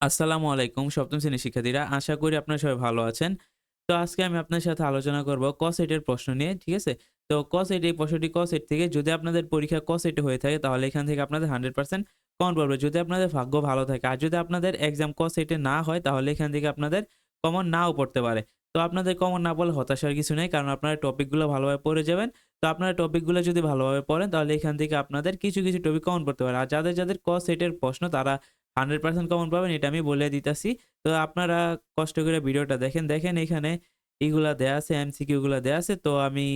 আসসালামু আলাইকুম, সপ্তম শ্রেণির শিক্ষার্থীরা। আশা করি আপনারা সবাই ভালো আছেন। তো আজকে আমি আপনার সাথে আলোচনা করব ক সেটের প্রশ্ন নিয়ে, ঠিক আছে? তো ক সেট এই প্রশ্নটি সেট থেকে যদি আপনাদের পরীক্ষা ক সেটে হয়ে থাকে, তাহলে এখান থেকে আপনাদের হান্ড্রেড পার্সেন্ট কমন পড়বে যদি আপনাদের ভাগ্য ভালো থাকে আর যদি আপনাদের এক্সাম সেটে না হয়, তাহলে এখান থেকে আপনাদের কমন নাও পড়তে পারে। তো আপনাদের কমন না বলে হতাশার কিছু নেই, কারণ আপনারা টপিকগুলো ভালোভাবে পড়ে যাবেন। তো আপনারা টপিকগুলো যদি ভালোভাবে পড়েন, তাহলে এখান থেকে আপনাদের কিছু কিছু টপিক কমন পড়তে পারে। আর যাদের যাদের ক সেটের প্রশ্ন, তারা হান্ড্রেড পার্সেন্ট কমন পাবেন, এটা আমি বলে দিতেছি। তো আপনারা কষ্ট করে ভিডিওটা দেখেন দেখেন এখানে এইগুলা দেয়া আছে এমসিকিউগুলো দেয়া আছে, তো আমি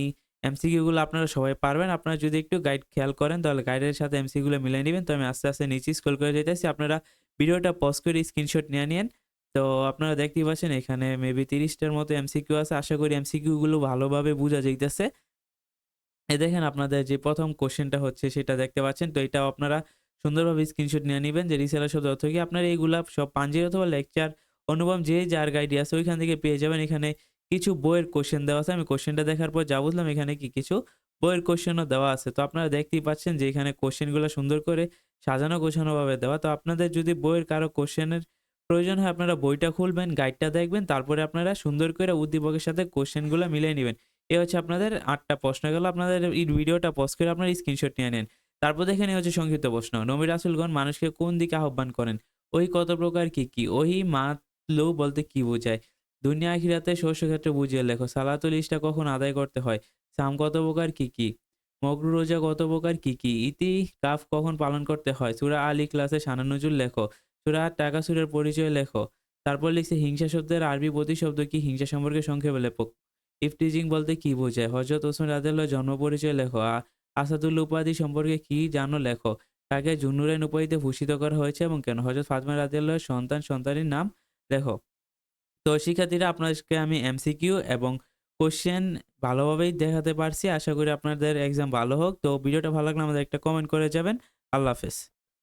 এমসিকিউগুলো আপনারা সবাই পারবেন। আপনারা যদি একটু গাইড খেয়াল করেন, তাহলে গাইডের সাথে এমসিকিউগুলো মিলিয়ে নেবেন। তো আমি আস্তে আস্তে নিচে স্ক্রল করে যেতেছি, আপনারা ভিডিওটা পজ করে স্ক্রিনশট নিয়ে নিন তো আপনারা দেখতেই পাচ্ছেন, এখানে মেবি তিরিশটার মতো এমসিকিউ আছে। আশা করি এমসিকিউগুলো ভালোভাবে বোঝা যাইতেছে। এ দেখেন, আপনাদের যে প্রথম কোশ্চেনটা হচ্ছে, সেটা দেখতে পাচ্ছেন। তো এটাও আপনারা সুন্দরভাবে স্ক্রিনশট নিয়ে নেবেন, যে রিসেলার শব্দ অর্থ কি, আপনারা এইগুলা সব পাঞ্জি অথবা লেকচার অনুপম যে যার গাইডি আছে, ওইখান থেকে পেয়ে যাবেন। এখানে কিছু বইয়ের কোশ্চেন দেওয়া আছে। আমি কোশ্চেনটা দেখার পর যা বুঝলাম, এখানে কি কিছু বইয়ের কোশ্চেনও দেওয়া আছে। তো আপনারা দেখতেই পাচ্ছেন যে এখানে কোশ্চেনগুলো সুন্দর করে সাজানো, গোছানোভাবে দেওয়া। তো আপনাদের যদি বইয়ের কারও কোশ্চেনের প্রয়োজন হয়, আপনারা বইটা খুলবেন গাইডটা দেখবেন, তারপরে আপনারা সুন্দর করে উদ্দীপকের সাথে কোশ্চেনগুলো মিলিয়ে নেবেন। এ হচ্ছে আপনাদের আটটা প্রশ্ন গেল। আপনাদের এই ভিডিওটা পজ করে আপনারা স্ক্রিনশট নিয়ে নেন। তারপর দেখেন এই হচ্ছে সংক্ষিপ্ত প্রশ্ন। নবী রাসুলগণ মানুষকে কোন দিকে আহ্বান করেন? ওই কত প্রকার কি কি? ওহি মাতলু বলতে কি বোঝায়? দুনিয়া, আখিরাতে শস্য ক্ষেত্রে বুঝিয়ে লেখো। সালাতুল ইসটা কখন আদায় করতে হয়? সাম কত প্রকার কি কি? মকরু, রোজা কত প্রকার কি কি? ইতি কাফ কখন পালন করতে হয়? সুরা আলী ক্লাসে সানানুজুল লেখো। সুরা টাকা, সুরের পরিচয় লেখো। তারপর লিখছে, হিংসা শব্দের আরবি প্রতিশব্দ কি? হিংসা সম্পর্কে সংক্ষেপে লেখো। ইফটিজিং বলতে কি বোঝায়? হজরত ওসমান রাদিয়াল্লাহু জন্ম পরিচয় লেখো। আসাদুল উপাধি সম্পর্কে কি জানো লেখো তাকে জুনুরাইন উপাধিতে ভূষিত করা হয়েছে এবং কেন? হজরত ফাতমা রাদিয়াল্লাহর সন্তান সন্তানের নাম লেখো তো শিক্ষার্থীরা, আপনাদেরকে আমি এমসিকিউ এবং কোশ্চেন ভালোভাবেই দেখাতে পারছি। আশা করি আপনাদের এক্সাম ভালো হোক। তো ভিডিওটা ভালো লাগলে আমাদের একটা কমেন্ট করে যাবেন। আল্লাহ হাফেজ।